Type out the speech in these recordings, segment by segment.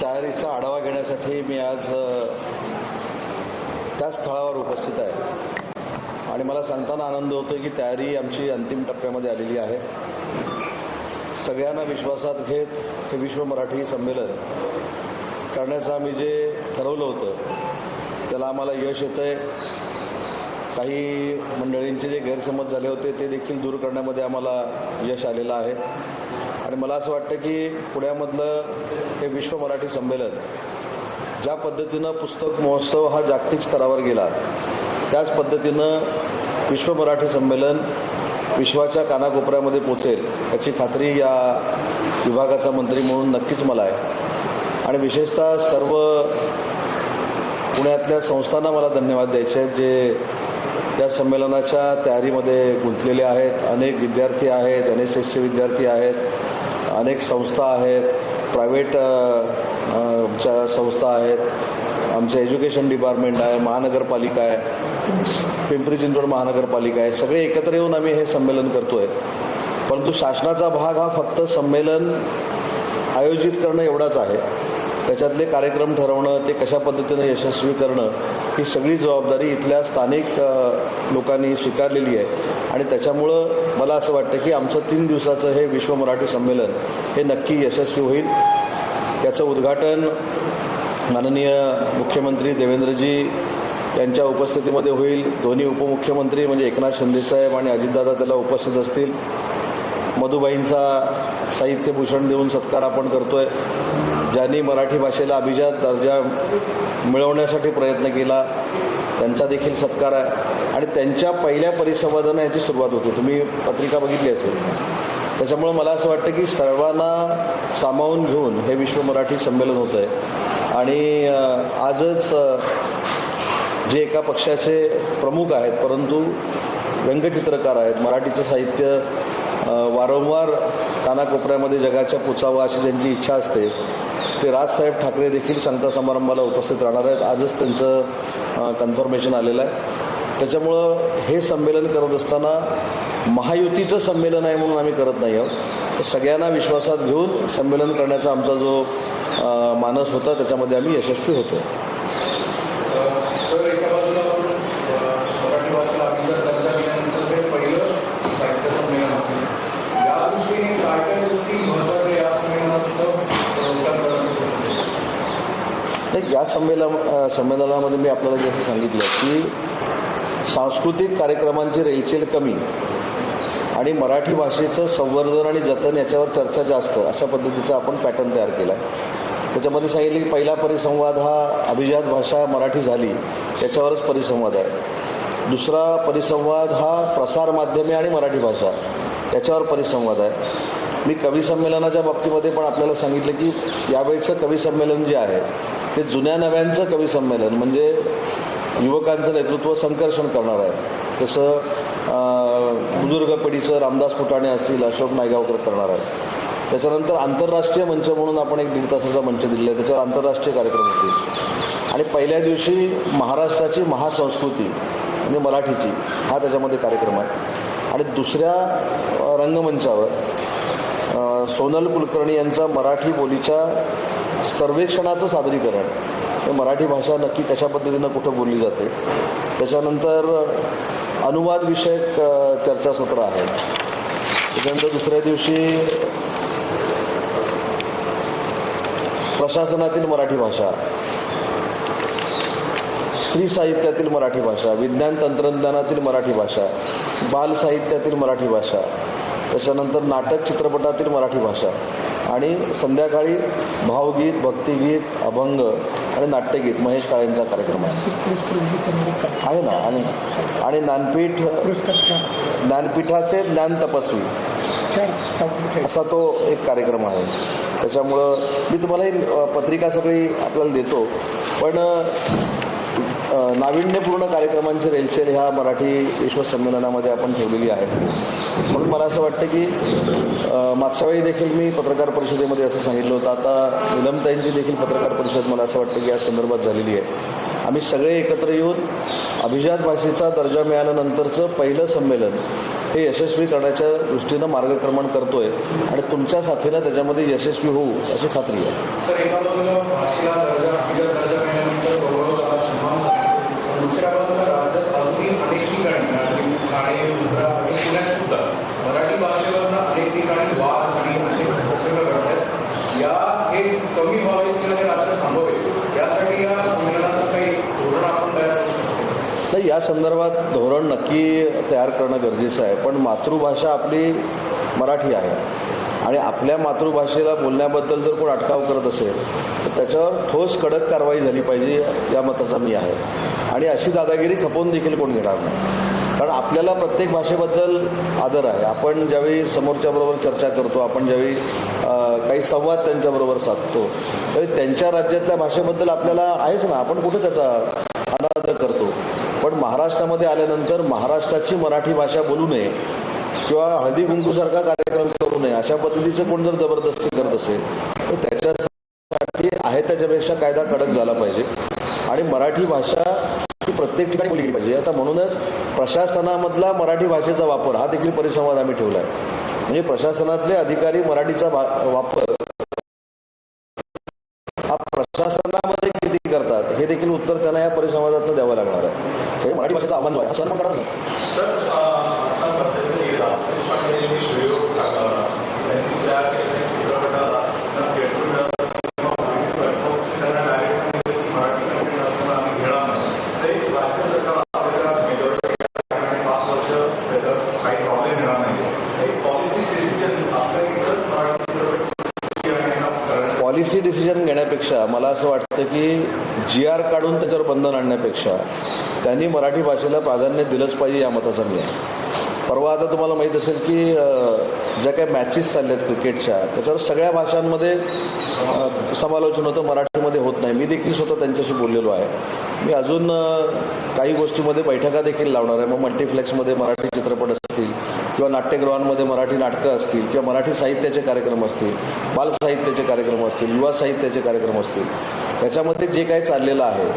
तयारीचा आढावा घेण्यासाठी मी आज त्याच स्थळावर उपस्थित आहे. आणि मला सांगताना आनंद होतो की तयारी आमची अंतिम टप्प्यामध्ये आलेली आहे. सगळ्यांना विश्वासात घेत हे विश्व मराठी संमेलन करण्याचं आम्ही जे ठरवलं होतं त्याला आम्हाला यश येतं आहे काही मंडळींचे जे गैरसमज झाले होते ते देखील दूर करण्यामध्ये आम्हाला यश आलेलं आहे. आणि मला असं वाटतं की पुण्यामधलं हे विश्व मराठी संमेलन ज्या पद्धतीनं पुस्तक महोत्सव हा जागतिक स्तरावर गेला त्याच पद्धतीनं विश्व मराठी संमेलन विश्वाच्या कानाकोपऱ्यामध्ये पोचेल याची खात्री या विभागाचा मंत्री म्हणून नक्कीच मला आहे. आणि विशेषतः सर्व पुण्यातल्या संस्थांना मला धन्यवाद द्यायचे आहेत जे या संमेलनाच्या तयारीमध्ये गुंतलेले आहेत. अनेक विद्यार्थी आहेत एन एस एसचे विद्यार्थी आहेत. अनेक संस्था आहेत प्रायव्हेट च्या संस्था आहेत. आमचं एज्युकेशन डिपार्टमेंट आहे महानगरपालिका आहे. पिंपरी चिंचवड महानगरपालिका आहे. सगळे एकत्र येऊन आम्ही हे संमेलन करतो आहे परंतु शासनाचा भाग हा फक्त संमेलन आयोजित करणं एवढाच आहे. त्याच्यातले कार्यक्रम ठरवणं ते कशा पद्धतीनं यशस्वी करणं ही सगळी जबाबदारी इथल्या स्थानिक लोकांनी स्वीकारलेली आहे. आणि त्याच्यामुळं मला असं वाटतं की आमचं तीन दिवसाचं हे विश्व मराठी संमेलन हे नक्की यशस्वी होईल. याचं उद्घाटन माननीय मुख्यमंत्री देवेंद्रजी यांच्या उपस्थितीमध्ये होईल. दोन्ही उपमुख्यमंत्री म्हणजे एकनाथ शिंदेसाहेब आणि अजितदादा त्याला उपस्थित असतील. मधुबाईंचा साहित्यभूषण देऊन सत्कार आपण करतोय. ज्यांनी मराठी भाषेला अभिजात दर्जा मिळवण्यासाठी प्रयत्न केला त्यांचा देखील सत्कार आहे. आणि त्यांच्या पहिल्या परिसंवादानं याची सुरुवात होती. तुम्ही पत्रिका बघितली असेल. त्याच्यामुळं मला असं वाटतं की सर्वांना सामावून घेऊन हे विश्व मराठी संमेलन होतं आहे आणि आजच जे एका पक्षाचे प्रमुख आहेत परंतु व्यंगचित्रकार आहेत मराठीचं साहित्य वारंवार कानाकोपऱ्यामध्ये जगाच्या पोचावं अशी ज्यांची इच्छा असते ते राजसाहेब ठाकरे देखील सांगता समारंभाला उपस्थित राहणार आहेत. आजच त्यांचं कन्फर्मेशन आलेलं आहे. त्याच्यामुळं हे संमेलन करत असताना महायुतीचं संमेलन आहे म्हणून आम्ही करत नाही आहोत. तर सगळ्यांना विश्वासात घेऊन संमेलन करण्याचा आमचा जो मानस होता त्याच्यामध्ये आम्ही यशस्वी होतो तर एका बाजूला आपण अ, मराठी भाषेला अभिजात दर्जा दिल्यानंतर हे पहिलं साहित्य संमेलन असेल या दृष्टीने काय काय गोष्टी महत्त्वाच्या या संमेलनात अ, करतात? नाही या संमेलन संमेलनामध्ये मी आपल्याला जसं सांगितलं की सांस्कृतिक कार्यक्रमांची रेलचेल कमी आणि मराठी भाषेचं संवर्धन आणि जतन याच्यावर चर्चा जास्त अशा पद्धतीचा आपण पॅटर्न तयार केला त्याच्यामध्ये सांगितलं की पहिला परिसंवाद हा अभिजात भाषा मराठी झाली त्याच्यावरच परिसंवाद आहे. दुसरा परिसंवाद हा प्रसार माध्यमे आणि मराठी भाषा त्याच्यावर परिसंवाद आहे. मी कवी संमेलनाच्या बाबतीमध्ये पण आपल्याला सांगितलं की यावेळेचं कवी संमेलन जे आहे ते जुन्या नव्यांचं कवी संमेलन म्हणजे युवकांचं नेतृत्व संकर्षण करणार आहे. तसं बुजुर्ग पिढीचं रामदास फुटाणे असतील अशोक नायगावकर करणार आहे त्याच्यानंतर आंतरराष्ट्रीय मंच म्हणून आपण एक दीड तासाचा मंच दिलेला आहे त्याच्यावर आंतरराष्ट्रीय कार्यक्रम होतील. आणि पहिल्या दिवशी महाराष्ट्राची महासंस्कृती म्हणजे मराठीची हा त्याच्यामध्ये कार्यक्रम आहे. आणि दुसऱ्या रंगमंचावर सोनल कुलकर्णी यांचा मराठी बोलीच्या सर्वेक्षणाचं सादरीकरण. मराठी भाषा नक्की कशा पद्धतीनं कुठं बोलली जाते? त्याच्यानंतर अनुवाद विषयक चर्चासत्र आहे. त्याच्यानंतर दुसऱ्या दिवशी प्रशासनातील मराठी भाषा स्त्री साहित्यातील मराठी भाषा विज्ञान तंत्रज्ञानातील मराठी भाषा बाल साहित्यातील मराठी भाषा त्याच्यानंतर नाटक चित्रपटातील मराठी भाषा आणि संध्याकाळी भावगीत भक्तिगीत अभंग आणि नाट्यगीत महेश काळेंचा कार्यक्रम आहे. आहे ना? आणि आणि ज्ञानपीठ ज्ञानपीठाचे ज्ञान तपस्वी. असा तो एक कार्यक्रम आहे. त्याच्यामुळं मी तुम्हाला पत्रिका सगळी आपल्याला देतो. पण नाविन्यपूर्ण कार्यक्रमांची रेलचेल ह्या मराठी विश्व संमेलनामध्ये आपण ठेवलेली आहे. म्हणून मला असं वाटतं की मागच्या वेळी देखील मी पत्रकार परिषदेमध्ये असं सांगितलं होतं. आता निलमताईंची देखील पत्रकार परिषद मला असं वाटतं की या संदर्भात झालेली आहे. आम्ही सगळे एकत्र येऊन अभिजात भाषेचा दर्जा मिळाल्यानंतरचं पहिलं संमेलन हे यशस्वी करण्याच्या दृष्टीनं मार्गक्रमण करतोय आणि तुमच्या साथीनं त्याच्यामध्ये यशस्वी होऊ अशी खात्री आहे तर एका बाजूला भाषेला दर्जा अभिजात दर्जा मिळाल्यानंतर गौरव झाला सन्मान झाला पण दुसऱ्या बाजूला राज्यात अजूनही अनेक ठिकाणी ठाणे मुंब्रा आणि पुण्यात सुद्धा मराठी भाषेवरनं अनेक ठिकाणी वाद आणि असे प्रसंग घडतात. या हे कमी व्हावे किंवा हे राज्यात थांबवे यासाठी या संमेलनाचं काही धोरण आपण तयार करू शकतो. नाही या संदर्भात धोरण नक्की तयार करणं गरजेचं आहे. पण मातृभाषा आपली मराठी आहे. आणि आपल्या मातृभाषेला बोलण्याबद्दल जर कोण अटकाव करत असेल तर त्याच्यावर ठोस कडक कारवाई झाली पाहिजे या मताचा मी आहे. आणि अशी दादागिरी खपवून देखील कोण घेणार नाही. कारण आपल्याला प्रत्येक भाषेबद्दल आदर आहे. आपण ज्यावेळी समोरच्याबरोबर चर्चा करतो आपण ज्यावेळी काही संवाद त्यांच्याबरोबर साधतो त्यावेळी त्यांच्या राज्यातल्या भाषेबद्दल आपल्याला आहेच ना. आपण कुठे त्याचा अनादर करतो? पण महाराष्ट्रामध्ये आल्यानंतर महाराष्ट्राची मराठी भाषा बोलू नये किंवा हळदी कुंकूसारखा कार्यक्रम करू नये अशा पद्धतीचं कोण जर जबरदस्ती करत असेल तर त्याच्यासाठी आहे त्याच्यापेक्षा कायदा कडक झाला पाहिजे. आणि मराठी भाषा ही प्रत्येक ठिकाणी बोलली गेली पाहिजे. आता म्हणूनच प्रशासनामधला मराठी भाषेचा वापर हा देखील परिसंवाद आम्ही ठेवला आहे. म्हणजे प्रशासनातले अधिकारी मराठीचा वापर हा प्रशासनामध्ये किती करतात हे देखील उत्तर त्यांना या परिसंवादातून द्यावं लागणार आहे. हे मराठी भाषेचा आव्हान जो आहे असं आपण करायचं सर आता पद्धतीने राकेश पांडेंनी प्रयोग टाकला त्यांनी त्या चित्रपटाला मराठी कंटेंट असताना आम्ही घेणार नाही ते राज्य सरकार आपल्याला मेजॉरिटी आणि पाच वर्ष त्याचा काही प्रॉब्लेम येणार नाही एक पॉलिसी डिसिजन आपल्या इकडं मराठी चित्रपट आणि यांना करण्याचं पॉलिसी डिसिजन मला असं वाटतं की जी आर काढून त्याच्यावर बंधन आणण्यापेक्षा त्यांनी मराठी भाषेला प्राधान्य दिलंच पाहिजे या मताचा मी आहे परवा आता तुम्हाला माहीत असेल की ज्या काही मॅचेस चालल्या आहेत क्रिकेटच्या त्याच्यावर सगळ्या भाषांमध्ये समालोचन होतं मराठीमध्ये होत नाही. मी देखील स्वतः त्यांच्याशी बोललेलो आहे. मी अजून काही गोष्टीमध्ये बैठका देखील लावणार आहे. मग मल्टीप्लेक्समध्ये मराठी चित्रपट असतील किंवा नाट्यगृहांमध्ये मराठी नाटकं असतील किंवा मराठी साहित्याचे कार्यक्रम असतील बालसाहित्याचे कार्यक्रम असतील युवा साहित्याचे कार्यक्रम असतील त्याच्यामध्ये जे काही चाललेलं आहे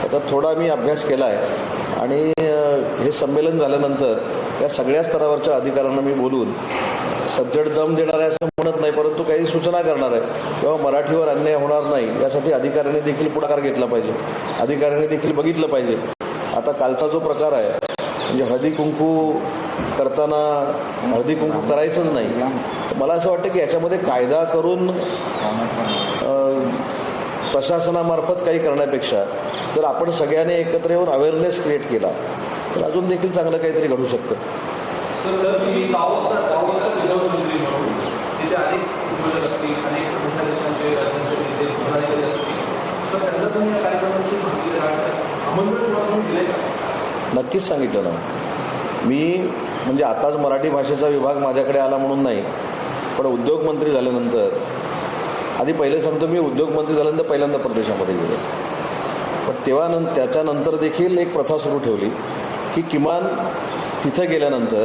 त्याचा थोडा मी अभ्यास केला आहे आणि हे संमेलन झाल्यानंतर या सगळ्या स्तरावरच्या अधिकाऱ्यांना मी बोलून सज्जड दम देणार आहे असं म्हणत नाही परंतु काही सूचना करणार आहे. किंवा मराठीवर अन्याय होणार नाही यासाठी अधिकाऱ्यांनी देखील पुढाकार घेतला पाहिजे. अधिकाऱ्यांनी देखील बघितलं पाहिजे. आता कालचा जो प्रकार आहे म्हणजे हळदी कुंकू करताना हळदी कुंकू करायचंच नाही. मला असं वाटतं की याच्यामध्ये कायदा करून प्रशासनामार्फत काही करण्यापेक्षा जर आपण सगळ्यांनी एकत्र येऊन अवेअरनेस क्रिएट केला तर अजून देखील चांगलं काहीतरी घडू शकतं. नक्कीच सांगितलं ना. मी म्हणजे आताच मराठी भाषेचा विभाग माझ्याकडे आला म्हणून नाही पण उद्योगमंत्री झाल्यानंतर आधी पहिले सांगतो मी उद्योगमंत्री झाल्यानंतर पहिल्यांदा प्रदेशामध्ये गेलो. पण तेव्हा नं त्याच्यानंतर देखील एक प्रथा सुरू ठेवली की किमान तिथं गेल्यानंतर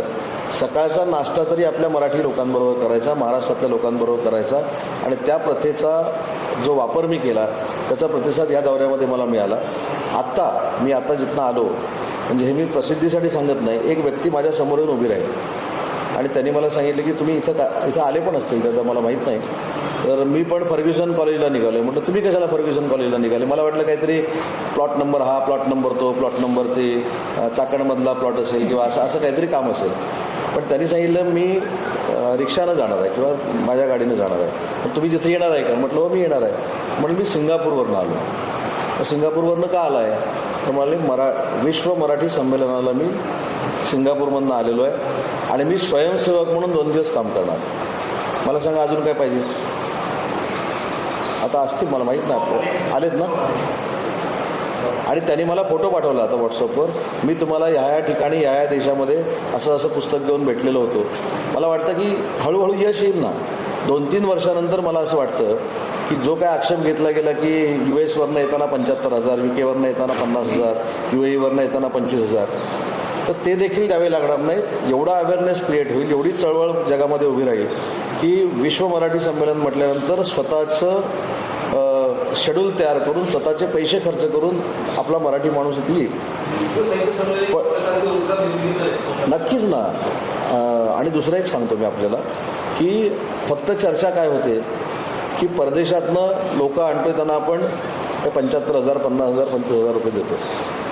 सकाळचा नाश्ता तरी आपल्या मराठी लोकांबरोबर करायचा महाराष्ट्रातल्या लोकांबरोबर करायचा आणि त्या प्रथेचा जो वापर मी केला त्याचा प्रतिसाद या दौऱ्यामध्ये मला मिळाला. आत्ता मी आता जिथनं आलो म्हणजे हे मी प्रसिद्धीसाठी सांगत नाही. एक व्यक्ती माझ्यासमोर येऊन उभी राहील. आणि त्यांनी मला सांगितलं की तुम्ही इथं का इथं आले पण असतील तर मला माहीत नाही. तर मी पण फर्ग्युसन कॉलेजला निघालो म्हटलं तुम्ही कशाला फर्ग्युसन कॉलेजला निघाले? मला वाटलं काहीतरी प्लॉट नंबर हा प्लॉट नंबर तो प्लॉट नंबर ते चाकणमधला प्लॉट असेल किंवा असं असं काहीतरी काम असेल. पण त्यांनी सांगितलं मी रिक्षानं जाणार आहे किंवा माझ्या गाडीनं जाणार आहे. तुम्ही जिथे येणार आहे का? म्हटलं हो मी येणार आहे. म्हणून मी सिंगापूरवरनं आलो. सिंगापूरवरनं का आला आहे तर मला मरा विश्व मराठी संमेलनाला मी सिंगापूरमधनं आलेलो आहे आणि मी स्वयंसेवक म्हणून दोन दिवस काम करणार मला सांगा अजून काय पाहिजे? आता असतील मला माहीत नाही आलेत ना? आणि त्यांनी मला फोटो पाठवला आता व्हॉट्सअपवर. मी तुम्हाला ह्या या ठिकाणी ह्या या देशामध्ये असं असं पुस्तक घेऊन भेटलेलो होतो. मला वाटतं की हळूहळू यश येईल ना. दोन तीन वर्षानंतर मला असं वाटतं की जो काय आक्षेप घेतला गेला की यू एसवरनं येताना पंच्याहत्तर हजार यू केवरनं येताना पन्नास हजार यू एवरनं येताना पंचवीस हजार. तर ते देखील द्यावे लागणार नाहीत. एवढा अवेअरनेस क्रिएट होईल एवढी चळवळ जगामध्ये उभी राहील की विश्व मराठी संमेलन म्हटल्यानंतर स्वतःचं शेड्यूल तयार करून स्वतःचे पैसे खर्च करून आपला मराठी माणूस इथली नक्कीच ना. आणि दुसरं एक सांगतो मी आपल्याला की फक्त चर्चा काय होते? की परदेशातनं लोक आणतोय त्यांना आपण पंच्याहत्तर हजार पन्नास हजार पंचवीस हजार रुपये देतो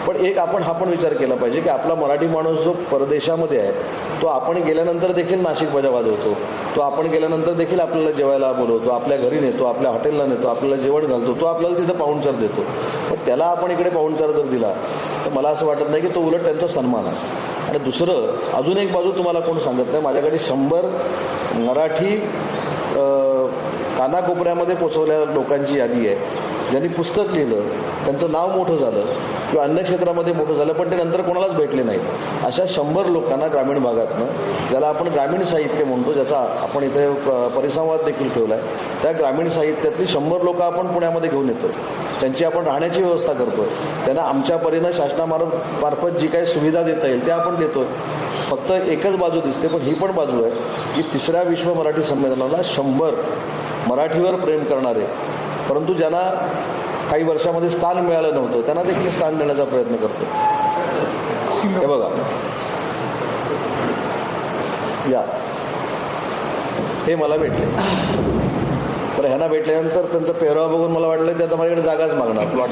पण एक आपण हा पण विचार केला पाहिजे की आपला मराठी माणूस जो परदेशामध्ये आहे तो आपण गेल्यानंतर देखील नाशिक बजा वाजवतो तो आपण गेल्यानंतर देखील आपल्याला जेवायला बोलवतो आपल्या घरी नेतो आपल्या हॉटेलला नेतो आपल्याला जेवण घालतो तो आपल्याला तिथं पाहुणचार देतो. पण त्याला आपण इकडे पाहुणचार जर दिला तर मला असं वाटत नाही की तो उलट त्यांचा सन्मान आहे. आणि दुसरं अजून एक बाजू तुम्हाला कोण सांगत नाही माझ्याकडे शंभर मराठी कानाकोपऱ्यामध्ये पोचवल्या लोकांची यादी आहे. ज्यांनी पुस्तक लिहिलं त्यांचं नाव मोठं झालं किंवा अन्य क्षेत्रामध्ये मोठं झालं पण ते नंतर कोणालाच भेटले नाही अशा शंभर लोकांना ग्रामीण भागातनं ज्याला आपण ग्रामीण साहित्य म्हणतो ज्याचा आपण इथे परिसंवाद देखील ठेवला आहे त्या ग्रामीण साहित्यातली शंभर लोक आपण पुण्यामध्ये घेऊन येतो. त्यांची आपण राहण्याची व्यवस्था करतो त्यांना आमच्या परीनं शासनामार्फत मार्फत जी काही सुविधा देता येईल त्या आपण देतो फक्त एकच बाजू दिसते पण ही पण बाजू आहे की तिसऱ्या विश्व मराठी संमेलनाला शंभर मराठीवर प्रेम करणारे परंतु ज्यांना काही वर्षामध्ये स्थान मिळालं नव्हतं त्यांना देखील स्थान देण्याचा प्रयत्न करतो. हे बघा. या. हे मला भेटले. तर ह्यांना भेटल्यानंतर त्यांचा पेहराव बघून मला वाटलं ते आता माझ्याकडे जागाच मागणार प्लॉट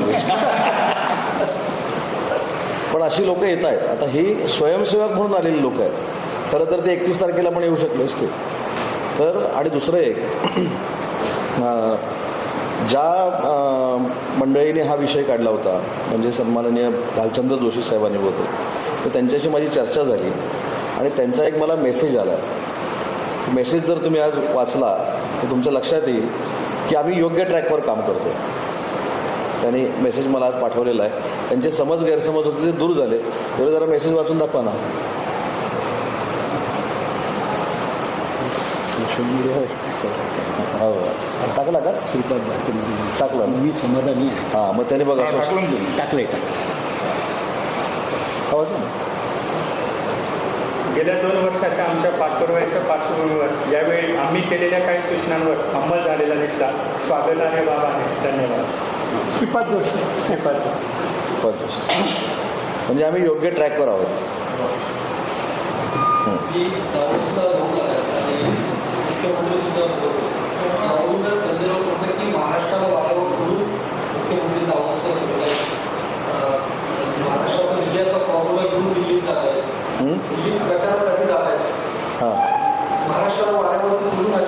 पण अशी लोक येत आहेत. आता ही स्वयंसेवक म्हणून आलेली लोक आहेत. खरं तर ते एकतीस तारखेला पण येऊ शकले असते. तर आणि दुसरं एक ज्या मंडळीने हा विषय काढला होता म्हणजे सन्माननीय भालचंद्र जोशी साहेबांनी होते तर त्यांच्याशी माझी चर्चा झाली. आणि त्यांचा एक मला मेसेज आला. मेसेज जर तुम्ही आज वाचला तर तुमच्या लक्षात येईल की आम्ही योग्य ट्रॅकवर काम करतो त्यांनी मेसेज मला आज पाठवलेला आहे. त्यांचे समज गैरसमज होते ते दूर झाले. तेवढे जरा मेसेज वाचून दाखवा ना. हो. टाकला का? श्रीपाद टाकला. मी समाधानी आहे. हां मग त्याने बघा टाकलंय टाक हा, वाचा ना. गेल्या दोन वर्षाच्या आमच्या पाठपुराव्याच्या पार्श्वभूमीवर यावेळी आम्ही केलेल्या काही सूचनांवर अंमल झालेला दिसला स्वागतार्ह बाब आहे. धन्यवाद. श्रीपाद जोशी श्रीपाद जोशी. पंचवीस. म्हणजे आम्ही योग्य ट्रॅकवर आहोत.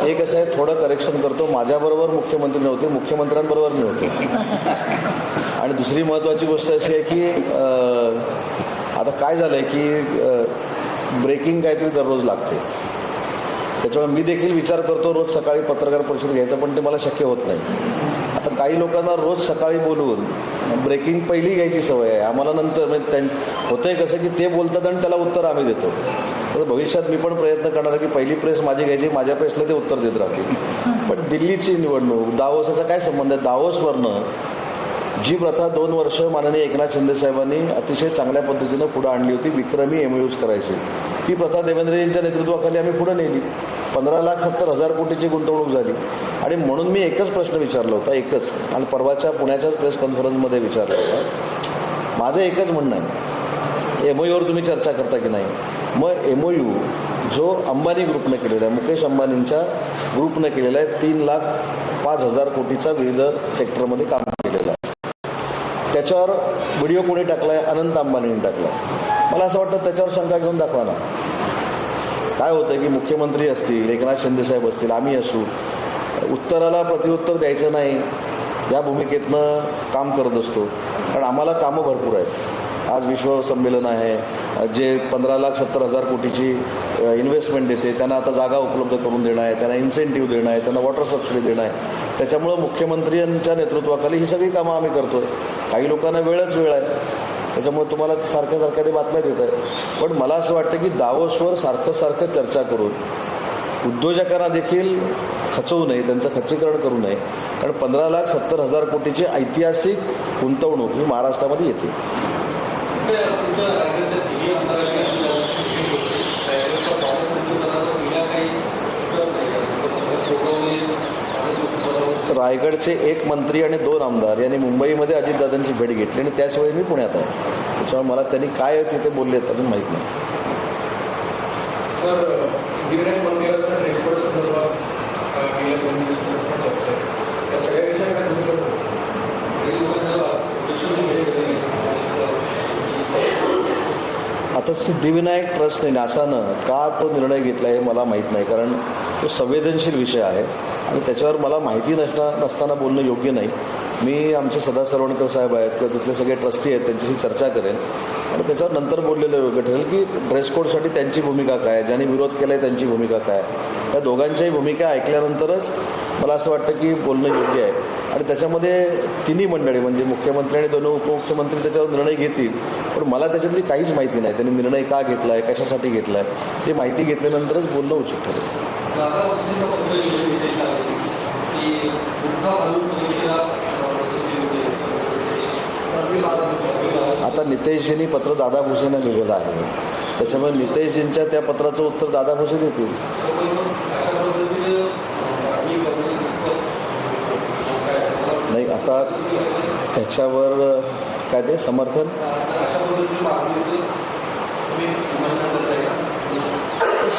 एक असं आहे थोडं करेक्शन करतो. माझ्याबरोबर मुख्यमंत्री नव्हते मुख्यमंत्र्यांबरोबर मी होते. आणि दुसरी महत्त्वाची गोष्ट अशी आहे की आता काय झालं आहे की ब्रेकिंग काहीतरी दररोज लागते. त्याच्यामुळे मी देखील विचार करतो रोज सकाळी पत्रकार परिषद घ्यायचा पण ते मला शक्य होत नाही. आता काही लोकांना रोज सकाळी बोलून ब्रेकिंग पहिली घ्यायची सवय आहे. आम्हाला नंतर म्हणजे त्यां होतंय कसं की ते बोलतात आणि त्याला उत्तर आम्ही देतो. तर भविष्यात मी पण प्रयत्न करणार आहे की पहिली प्रेस माझी घ्यायची माझ्या प्रेसला ते उत्तर देत राहतील. पण दिल्लीची निवडणूक दावोसाचा काय संबंध आहे? दावोसवरनं जी प्रथा दोन वर्ष माननीय एकनाथ शिंदे साहेबांनी अतिशय चांगल्या पद्धतीनं पुढे आणली होती. विक्रमी एमयूज करायची. ती प्रथा देवेंद्रजींच्या नेतृत्वाखाली आम्ही पुढे नेली. पंधरा लाख सत्तर हजार कोटीची गुंतवणूक झाली. आणि म्हणून मी एकच प्रश्न विचारला होता एकच. आणि परवाच्या पुण्याच्याच प्रेस कॉन्फरन्समध्ये विचारला होता. माझं एकच म्हणणं आहे. एमओयूवर तुम्ही चर्चा करता की नाही? मग एमओयू जो अंबानी ग्रुपने केलेला आहे मुकेश अंबानींच्या ग्रुपने केलेला आहे तीन लाख पाच हजार कोटीचा विविध सेक्टरमध्ये काम त्याच्यावर व्हिडिओ कोणी टाकलाय अनंत अंबानीने टाकलाय. मला असं वाटतं त्याच्यावर शंका घेऊन दाखवा ना. काय होतं की मुख्यमंत्री असतील एकनाथ शिंदे साहेब असतील आम्ही असू उत्तराला प्रतिउत्तर द्यायचं नाही या भूमिकेतनं काम करत असतो. कारण आम्हाला कामं भरपूर आहेत. आज विश्व संमेलन आहे जे पंधरा लाख सत्तर हजार कोटीची इन्व्हेस्टमेंट देते त्यांना आता जागा उपलब्ध करून देणं आहे त्यांना इन्सेंटिव्ह देणं आहे त्यांना वॉटर सबसिडी देणं आहे. त्याच्यामुळं मुख्यमंत्र्यांच्या नेतृत्वाखाली ही सगळी कामं आम्ही करतोय. काही लोकांना वेळच वेळ आहे. त्याच्यामुळे तुम्हाला सारख्या सारख्या ते बातम्या देत आहे पण मला असं वाटतं की दावोसवर सारखं सारखं चर्चा करून उद्योजकांना देखील खचवू नये त्यांचं खच्चीकरण करू नये. कारण पंधरा लाख सत्तर हजार कोटीची ऐतिहासिक गुंतवणूक ही महाराष्ट्रामध्ये येते. रायगडचे एक मंत्री आणि दोन आमदार यांनी मुंबईमध्ये अजितदादांची भेट घेतली आणि त्याच वेळी मी पुण्यात आहे. त्याच्यामुळे मला त्यांनी काय तिथे बोलले अजून माहीत नाही. सर सिद्धिविनायक मंदिराच्या रेकॉर्ड संदर्भात अ, गेल्या दोन दिवसांपासून चर्चा आहे. या सगळ्या विषयाकडे तुम्ही आता सिद्धिविनायक ट्रस्टने नासानं का तो निर्णय घेतला हे मला माहीत नाही कारण तो संवेदनशील विषय आहे आणि त्याच्यावर मला माहिती नसणार नसताना बोलणं योग्य नाही मी आमचे सदा सरवणकर साहेब आहेत किंवा तिथले सगळे ट्रस्टी आहेत त्यांच्याशी चर्चा करेन आणि त्याच्यावर नंतर बोललेलं योग्य ठरेल की ड्रेस कोडसाठी त्यांची भूमिका काय आहे ज्यांनी विरोध केला आहे त्यांची भूमिका काय आहे. या दोघांच्याही भूमिका ऐकल्यानंतरच मला असं वाटतं की बोलणं योग्य आहे. आणि त्याच्यामध्ये तिन्ही मंडळी म्हणजे मुख्यमंत्री आणि दोन उपमुख्यमंत्री त्याच्यावर निर्णय घेतील. पण मला त्याच्यातली काहीच माहिती नाही. त्यांनी निर्णय का घेतला आहे कशासाठी घेतला आहे ते माहिती घेतल्यानंतरच बोलणं उचित ठरेल. आता नितेशजींनी पत्र दादा भुसेंना लिहिलेलं आहे. त्याच्यामुळे नितेशजींच्या त्या पत्राचं उत्तर दादा भुसे देतील अशा पद्धतीने ही नाही आता त्याच्यावर काय ते समर्थन?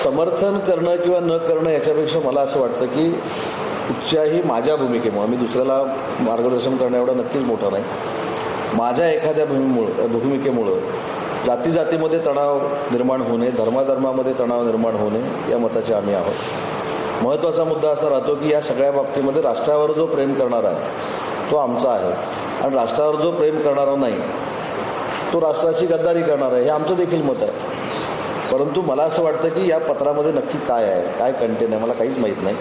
समर्थन करणं किंवा न करणं याच्यापेक्षा मला असं वाटतं की कुठच्याही माझ्या भूमिकेमुळं मी दुसऱ्याला मार्गदर्शन करणं एवढं नक्कीच मोठं नाही. माझ्या एखाद्या भूमीमुळं भूमिकेमुळं जाती जातीमध्ये तणाव निर्माण होणे धर्माधर्मामध्ये तणाव निर्माण होणे या मताचे आम्ही आहोत. महत्त्वाचा मुद्दा असा राहतो की या सगळ्या बाबतीमध्ये राष्ट्रावर जो प्रेम करणारा आहे तो आमचा आहे. आणि राष्ट्रावर जो प्रेम करणारा नाही तो राष्ट्राची गद्दारी करणार आहे हे आमचं देखील मत आहे. परंतु मला असं वाटतं की या पत्रामध्ये नक्की काय आहे काय कंटेन आहे मला काहीच माहीत नाही.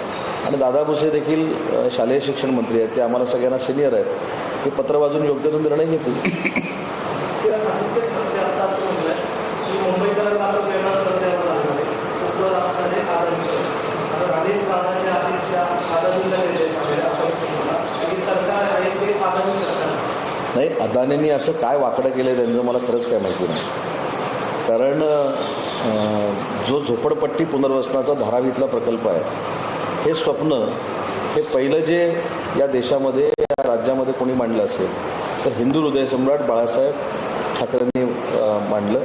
आणि दादा भुसे देखील शालेय शिक्षण मंत्री आहेत ते आम्हाला सगळ्यांना सिनियर आहेत. ते पत्र वाजून योग्य तो निर्णय घेतील. मुंबईकर आता वेगळा प्रत्यावर आलेला आहे उपराष्ट्राने आदरणीय आता राणीत काळाने आधी त्या आदरणीला गेले आणि सरकार आहे ते आदरणी सरकार नाही अदानींनी असं काय वाकडं केलं आहे त्यांचं मला खरंच काय माहिती नाही. कारण जो झोपडपट्टी पुनर्वसनाचा धारावीतला प्रकल्प आहे हे स्वप्न हे पहिलं जे या देशामध्ये या राज्यामध्ये कोणी मांडलं असेल तर हिंदू हृदय सम्राट बाळासाहेब ठाकरेंनी मांडलं.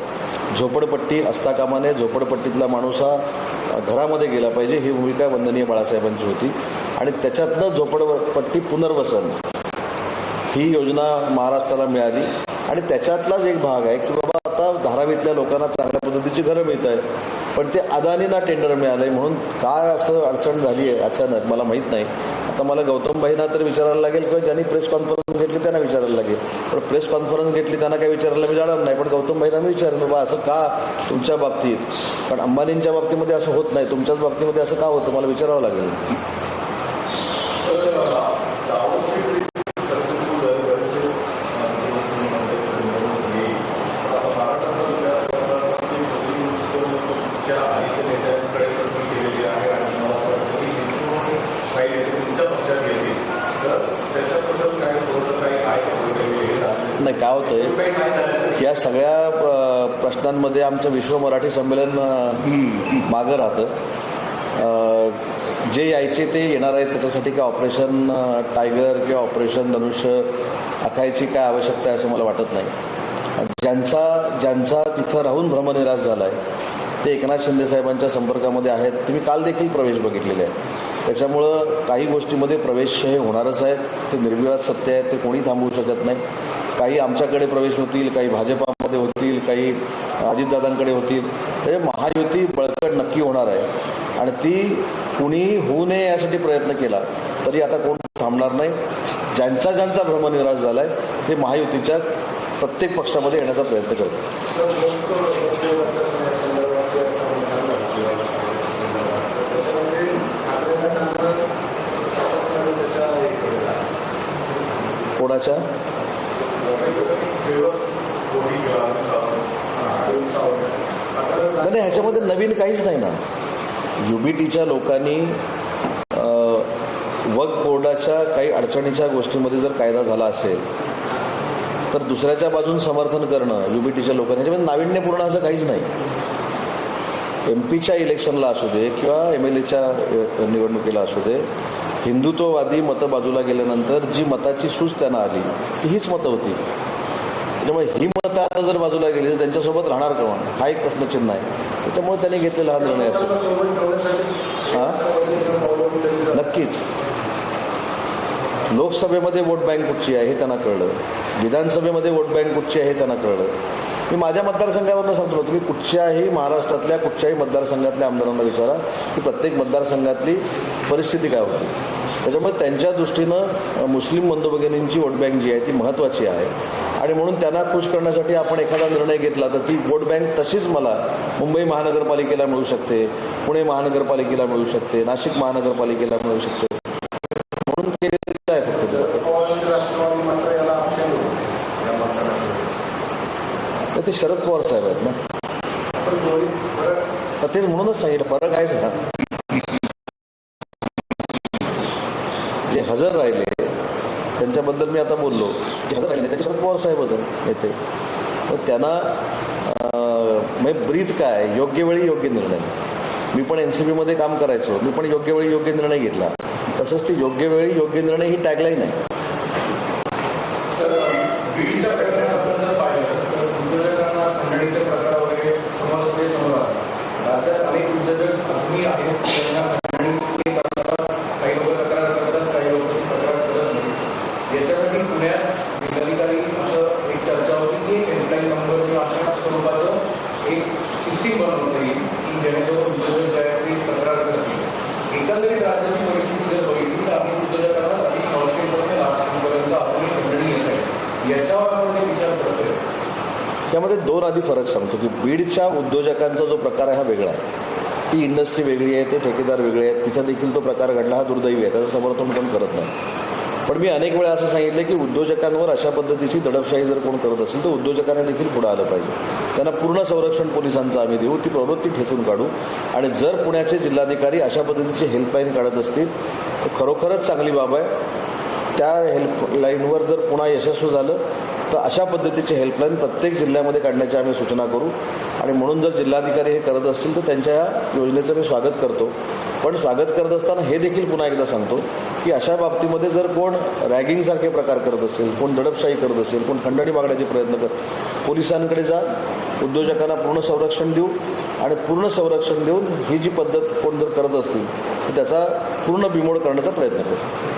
झोपडपट्टी असता कामाने झोपडपट्टीतला माणूस हा घरामध्ये गेला पाहिजे ही भूमिका वंदनीय बाळासाहेबांची होती. आणि त्याच्यातनं झोपडपट्टी पुनर्वसन ही योजना महाराष्ट्राला मिळाली. आणि त्याच्यातलाच एक भाग आहे की बाबा आता धारावीतल्या लोकांना चांगल्या पद्धतीची घरं मिळत आहेत पण ते अदानीना टेंडर मिळालंय म्हणून काय असं अडचण झाली आहे अचानक मला माहीत नाही. आता मला गौतम भाईंना तर विचारायला लागेल किंवा ज्यांनी प्रेस कॉन्फरन्स घेतली त्यांना विचारायला लागेल. पण प्रेस कॉन्फरन्स घेतली त्यांना काय विचारायला मी जाणार नाही. पण गौतम भाईंना मी विचारेल बाबा असं का तुमच्या बाबतीत? कारण अंबानींच्या बाबतीमध्ये असं होत नाही. तुमच्याच बाबतीमध्ये असं का होतं? मला विचारावं लागेल सक्सेसफुल बरेचसे महाराष्ट्राच्या आधीच्या नेत्यांकडे केलेली आहे आणि मला असं वाटतं की हिंदू काही नेते तुमच्या पक्षात गेले तर त्याच्याबद्दल काय थोडंसं काही आहे का वगैरे हे झालं नाही काय होतंय काही नाही झालं या सगळ्या अ, आमचं विश्व मराठी संमेलन मागं राहतं. जे यायचे ते येणार आहेत त्याच्यासाठी काय ऑपरेशन टायगर किंवा ऑपरेशन धनुष्य आखायची काय आवश्यकता आहे असं मला वाटत नाही. ज्यांचा ज्यांचा तिथं राहून भ्रमनिराश झाला आहे ते एकनाथ शिंदे साहेबांच्या संपर्कामध्ये आहेत. तुम्ही काल देखील प्रवेश बघितलेले आहेत. त्याच्यामुळं काही गोष्टीमध्ये प्रवेश हे होणारच आहेत. ते निर्विवाद सत्य आहेत ते कोणी थांबवू शकत नाही. काही आमच्याकडे प्रवेश होतील काही भाजपामध्ये होतील काही अजितदादांकडे होतील तर महायुती बळकट नक्की होणार आहे. आणि ती कुणी होऊ नये यासाठी प्रयत्न केला तरी आता कोण थांबणार नाही. ज्यांचा ज्यांचा भ्रमनिराश झाला आहे ते महायुतीच्या प्रत्येक पक्षामध्ये येण्याचा प्रयत्न करतात कोणाच्या? नाही ह्याच्यामध्ये नवीन काहीच नाही ना. युबीटीच्या लोकांनी वक बोर्डाच्या काही अडचणीच्या गोष्टीमध्ये जर कायदा झाला असेल तर दुसऱ्याच्या बाजून समर्थन करणं युबीटीच्या लोकांनी ह्याच्यामध्ये नाविन्यपूर्ण असं काहीच नाही. एम पीच्या इलेक्शनला असू दे किंवा एम एल एच्या निवडणुकीला असू दे हिंदुत्ववादी मतं बाजूला गेल्यानंतर जी मताची सूज त्यांना आली ती हीच मतं होती. त्याच्यामुळे ही मतं आता जर बाजूला गेली तर त्यांच्यासोबत राहणार कोण? हा एक प्रश्नचिन्ह आहे. त्याच्यामुळे त्यांनी घेतलेला हा निर्णय असेल. हा? नक्कीच. लोकसभेमध्ये वोट बँक कुठची आहे हे त्यांना कळलं. विधानसभेमध्ये वोट बँक कुठची आहे हे त्यांना कळलं. मी माझ्या मतदारसंघावरनं सांगतो तुम्ही कुठच्याही महाराष्ट्रातल्या कुठच्याही मतदारसंघातल्या आमदारांना विचारा की प्रत्येक मतदारसंघातली परिस्थिती काय होती. त्याच्यामुळे त्यांच्या दृष्टीनं मुस्लिम बंधू भगिनींची वोट बँक जी आहे ती महत्त्वाची आहे. आणि म्हणून त्यांना खुश करण्यासाठी आपण एखादा निर्णय घेतला तर ती वोट बँक तशीच मला मुंबई महानगरपालिकेला मिळू शकते पुणे महानगरपालिकेला मिळू शकते नाशिक महानगरपालिकेला मिळू शकते. म्हणून केलेलं आहे फक्त. ते. शरद पवार साहेब आहेत ना. तर तेच म्हणूनच सांगितलं फरक आहेच ना. जे हजर राहिले त्यांच्याबद्दल मी आता बोललो. जे हजर राहिले ते शरद पवार साहेबच आहे येते. तर त्यांना म्हणजे ब्रीद काय? योग्य वेळी योग्य निर्णय. मी पण एन सी बीमध्ये काम करायचो. मी पण योग्य वेळी योग्य निर्णय घेतला. तसंच ती योग्य वेळी योग्य निर्णय ही टॅगलाईन आहे सर बीडच्या प्रकरणात आपण जर पाहिलं तर उद्योजकांना खंडणीचे प्रकार वगैरे समोरासमोर समोर आले राज्यात अनेक उद्योजक अजूनही आहेत त्यांना खंडणी येत असतात काही लोक तक्रार करतात काही लोक तक्रार करत नाही याच्यासाठी पुण्यात जिल्हाधिकारी असं एक चर्चा होती की हेल्पलाईन नंबर किंवा अशा स्वरूपाचं एक सिस्टीम बनवता येईल की जेणेकरून उद्योजक जे आहेत ते तक्रार करतील एकंदरीत राज्याची परिस्थिती जर बघितली तर अनेक उद्योजकांना अगदी संस्थेपासून लाखपर्यंत अजूनही खंडणी येत आहे याच्यावर आपण काही विचार करतोय त्यामध्ये दोन आधी फरक इंडस्ट्रीजच्या उद्योजकांचा जो प्रकार आहे हा वेगळा आहे. ती इंडस्ट्री वेगळी आहे ते ठेकेदार वेगळे आहेत तिथं देखील तो प्रकार घडला हा दुर्दैवी आहे. त्याचं समर्थन कोण करत नाही. पण मी अनेक वेळा असं सांगितलं की उद्योजकांवर अशा पद्धतीची दडपशाही जर कोण करत असेल तर उद्योजकांना देखील पुढे आलं पाहिजे. त्यांना पूर्ण संरक्षण पोलिसांचं आम्ही देऊ ती प्रवृत्ती ठेचून काढू. आणि जर पुण्याचे जिल्हाधिकारी अशा पद्धतीची हेल्पलाईन काढत असतील तर खरोखरच चांगली बाब आहे. त्या हेल्पलाईनवर जर पुन्हा यशस्वी झालं तर अशा पद्धतीची हेल्पलाईन प्रत्येक जिल्ह्यामध्ये काढण्याची आम्ही सूचना करू. आणि म्हणून जर जिल्हाधिकारी हे करत असतील तर त्यांच्या या योजनेचं मी स्वागत करतो. पण स्वागत करत असताना हे देखील पुन्हा एकदा सांगतो की अशा बाबतीमध्ये जर कोण रॅगिंगसारखे प्रकार करत असेल कोण दडपशाही करत असेल कोण खंडणी मागण्याचे प्रयत्न कर पोलिसांकडे जा उद्योजकांना पूर्ण संरक्षण देऊ आणि पूर्ण संरक्षण देऊन ही जी पद्धत कोण जर करत असतील तर त्याचा पूर्ण बिमोड करण्याचा प्रयत्न करू.